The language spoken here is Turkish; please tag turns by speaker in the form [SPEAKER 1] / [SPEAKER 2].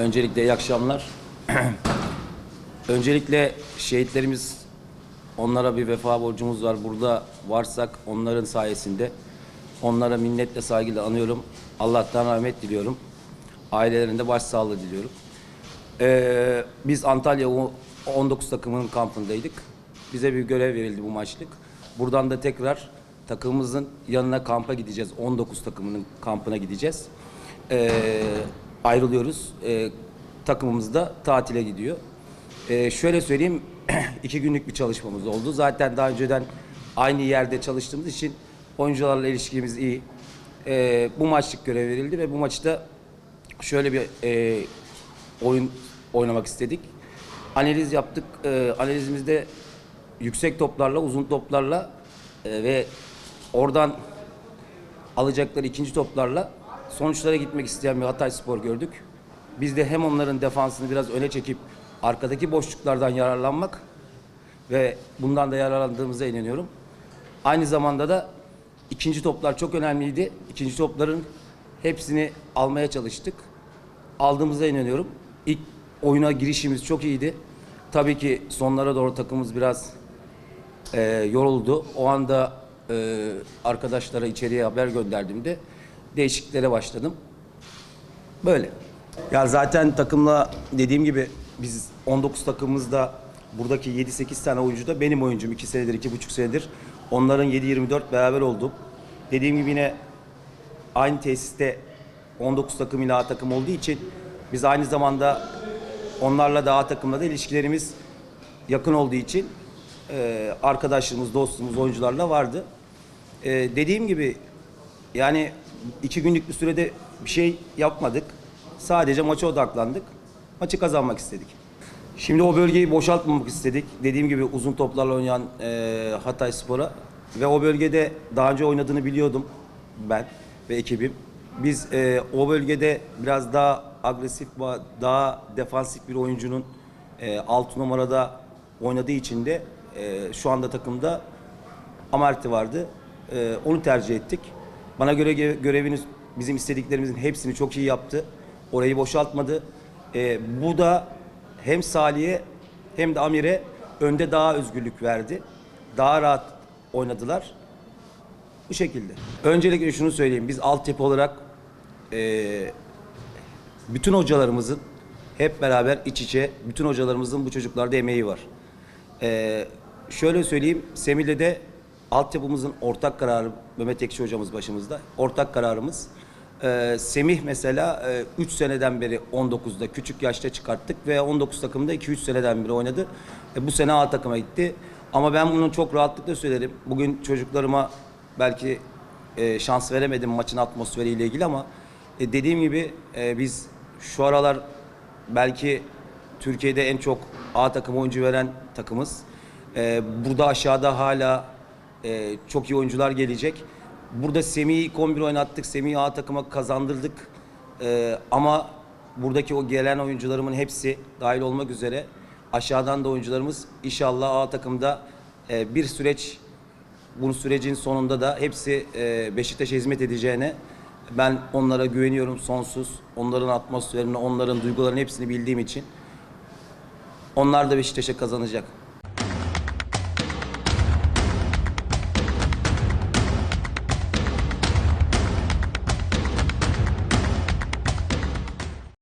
[SPEAKER 1] Öncelikle iyi akşamlar. Öncelikle şehitlerimiz, onlara bir vefa borcumuz var. Burada varsak onların sayesinde onlara minnetle saygıyla anıyorum. Allah'tan rahmet diliyorum. Ailelerinde başsağlığı diliyorum. Ee, biz Antalya o 19 takımının kampındaydık. Bize bir görev verildi bu maçlık. Buradan da tekrar takımımızın yanına kampa gideceğiz. 19 takımının kampına gideceğiz. Ee, ayrılıyoruz. Ee, takımımız da tatile gidiyor. Ee, şöyle söyleyeyim, iki günlük bir çalışmamız oldu. Zaten daha önceden aynı yerde çalıştığımız için oyuncularla ilişkimiz iyi. Ee, bu maçlık görev verildi ve bu maçta şöyle bir e, oyun oynamak istedik. Analiz yaptık. Ee, analizimizde yüksek toplarla, uzun toplarla e, ve oradan alacakları ikinci toplarla sonuçlara gitmek isteyen bir Hatay Spor gördük. Biz de hem onların defansını biraz öne çekip arkadaki boşluklardan yararlanmak ve bundan da yararlandığımıza inanıyorum. Aynı zamanda da ikinci toplar çok önemliydi. İkinci topların hepsini almaya çalıştık. Aldığımıza inanıyorum. İlk oyuna girişimiz çok iyiydi. Tabii ki sonlara doğru takımımız biraz e, yoruldu. O anda e, arkadaşlara içeriye haber gönderdiğimde değişikliklere başladım. Böyle. Ya zaten takımla dediğim gibi biz 19 takımımızda buradaki 7-8 tane oyuncu da benim oyuncum 2 senedir, 2,5 senedir. Onların 7-24 beraber olduk. Dediğim gibi yine aynı tesiste 19 takım ile A takım olduğu için biz aynı zamanda onlarla da A takımla da ilişkilerimiz yakın olduğu için e, arkadaşlığımız, dostluğumuz oyuncularla vardı. E, dediğim gibi yani iki günlük bir sürede bir şey yapmadık. Sadece maça odaklandık. Maçı kazanmak istedik. Şimdi o bölgeyi boşaltmamak istedik. Dediğim gibi uzun toplarla oynayan e, Hatay Spor'a ve o bölgede daha önce oynadığını biliyordum ben ve ekibim. Biz e, o bölgede biraz daha agresif, daha defansif bir oyuncunun e, 6 numarada oynadığı için de e, şu anda takımda Amarty vardı. E, onu tercih ettik. Bana göre göreviniz bizim istediklerimizin hepsini çok iyi yaptı. Orayı boşaltmadı. E, bu da hem Salih'e hem de Amir'e önde daha özgürlük verdi. Daha rahat oynadılar. Bu şekilde. Öncelikle şunu söyleyeyim. Biz altyapı olarak e, bütün hocalarımızın hep beraber iç içe, bütün hocalarımızın bu çocuklarda emeği var. Ee, şöyle söyleyeyim, Semih'le de altyapımızın ortak kararı, Mehmet Ekşi hocamız başımızda, ortak kararımız. Ee, Semih mesela 3 seneden beri 19'da küçük yaşta çıkarttık ve 19 takımda 2-3 seneden beri oynadı. E, bu sene A takıma gitti. Ama ben bunu çok rahatlıkla söylerim. Bugün çocuklarıma belki e, şans veremedim maçın atmosferiyle ilgili ama e, dediğim gibi e, biz şu aralar belki Türkiye'de en çok A takım oyuncu veren takımız. E, burada aşağıda hala e, çok iyi oyuncular gelecek. Burada Semih'i 11 oynattık. Semih'i A takıma kazandırdık. E, ama buradaki o gelen oyuncularımın hepsi dahil olmak üzere aşağıdan da oyuncularımız inşallah A takımda e, bir süreç bu sürecin sonunda da hepsi e, Beşiktaş'a hizmet edeceğine ben onlara güveniyorum sonsuz. Onların atmosferini, onların duygularını hepsini bildiğim için. Onlar da Beşiktaş'a kazanacak.